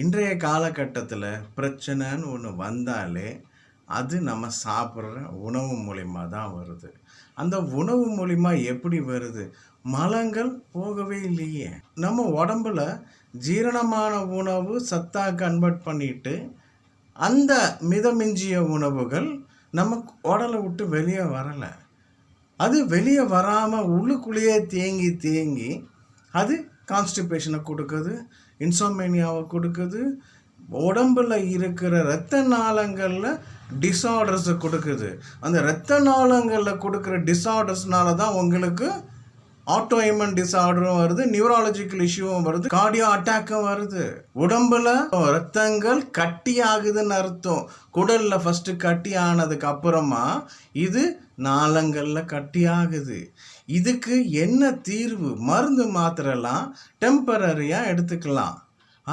இன்றைய காலகட்டத்தில் பிரச்சனைன்னு ஒன்று வந்தாலே அது நம்ம சாப்பிட்ற உணவு மூலிமா தான் வருது. அந்த உணவு மூலிமா எப்படி வருது? மலங்கள் போகவே இல்லையே. நம்ம உடம்புல ஜீரணமான உணவு சத்தாக கன்வெர்ட் பண்ணிட்டு அந்த மிதமிஞ்சிய உணவுகள் நம்ம உடலை விட்டு வெளியே வரலை. அது வெளியே வராமல் உள்ளுக்குள்ளேயே தேங்கி தேங்கி அது கான்ஸ்டிபேஷனை கொடுக்குது. இன்சோமேனியாவை கொடுக்குது. உடம்புல இருக்கிற இரத்த நாளங்களில் டிஸார்டர்ஸை கொடுக்குது. அந்த இரத்த நாளங்களில் கொடுக்குற டிஸார்டர்ஸ்னால தான் உங்களுக்கு ஆட்டோ இமன் டிசார்டரும் வருது நியூராலஜிக்கல் இஷ்யூவும் வருது கார்டியோ அட்டாக்கும் வருது. உடம்புல ரத்தங்கள் கட்டி ஆகுதுன்னு அர்த்தம். குடல்ல ஃபர்ஸ்ட் கட்டி ஆனதுக்கு அப்புறமா இது நாளங்களில் கட்டி ஆகுது இதுக்கு என்ன தீர்வு? மருந்து மாத்திரலாம் டெம்பரரியாக எடுத்துக்கலாம்.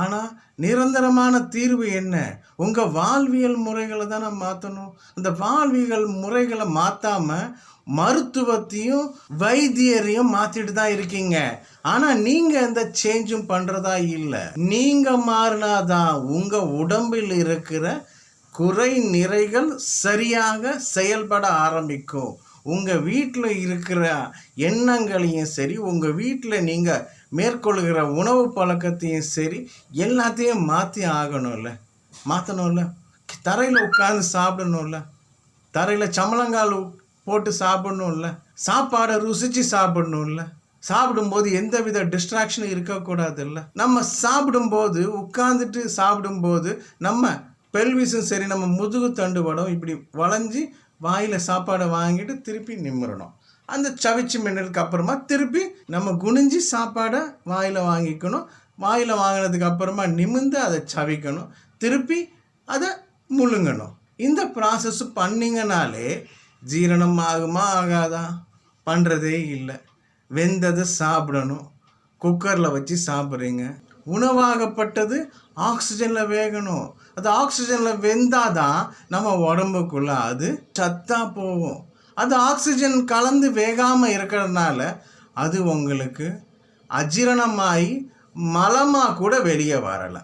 ஆனால் நிரந்தரமான தீர்வு என்ன? உங்கள் வாழ்வியல் முறைகளை தானே மாற்றணும் அந்த வாழ்வியல் முறைகளை மாற்றாமல் மருத்துவத்தையும் வைத்தியரையும் மாற்றிட்டு தான் இருக்கீங்க. ஆனால் நீங்கள் எந்த சேஞ்சும் பண்ணுறதா இல்லை. நீங்கள் மாறினாதான் உங்கள் உடம்பில் இருக்கிற குறை நிறைகள் சரியாக செயல்பட ஆரம்பிக்கும். உங்கள் வீட்டில் இருக்கிற எண்ணங்களையும் சரி உங்கள் வீட்டில் நீங்கள் மேற்கொள்கிற உணவு பழக்கத்தையும் சரி எல்லாத்தையும் மாற்றி ஆகணும்ல. மாற்றணும்ல தரையில் உட்காந்து சாப்பிடணும்ல. தரையில் சமளங்கால் போட்டு சாப்பிடணும்ல. சாப்பாடை ருசித்து சாப்பிடணும்ல. சாப்பிடும்போது எந்த வித டிஸ்ட்ராக்ஷனும் இருக்கக்கூடாதுல்ல. நம்ம சாப்பிடும்போது உட்காந்துட்டு சாப்பிடும்போது நம்ம பெல்விஸும் சரி நம்ம முதுகு தண்டு வடம் இப்படி வளைஞ்சி வாயில் சாப்பாடை வாங்கிட்டு திருப்பி நிமிரணும். அந்த சவிச்சு மின்னலுக்கு அப்புறமா திருப்பி நம்ம குனிஞ்சு சாப்பாடை வாயில் வாங்கிக்கணும். வாயில் வாங்கினதுக்கு அப்புறமா நிமிர்ந்து அதை சவிக்கணும். திருப்பி அதை முழுங்கணும். இந்த ப்ராசஸ் பண்ணிங்கனாலே ஜீரணம் ஆகுமா ஆகாதா? பண்ணுறதே இல்லை. வெந்ததை சாப்பிடணும். குக்கரில் வச்சு சாப்பிட்றீங்க. உணவாகப்பட்டது ஆக்சிஜனில் வேகணும். அது ஆக்சிஜனில் வெந்தால் தான் நம்ம உடம்புக்குள்ளே அது சத்தாக போகும். அது ஆக்சிஜன் கலந்து வேகாமல் இருக்கிறதுனால அது உங்களுக்கு அஜீரணமாகி மலமாக கூட வெளியே வரலை.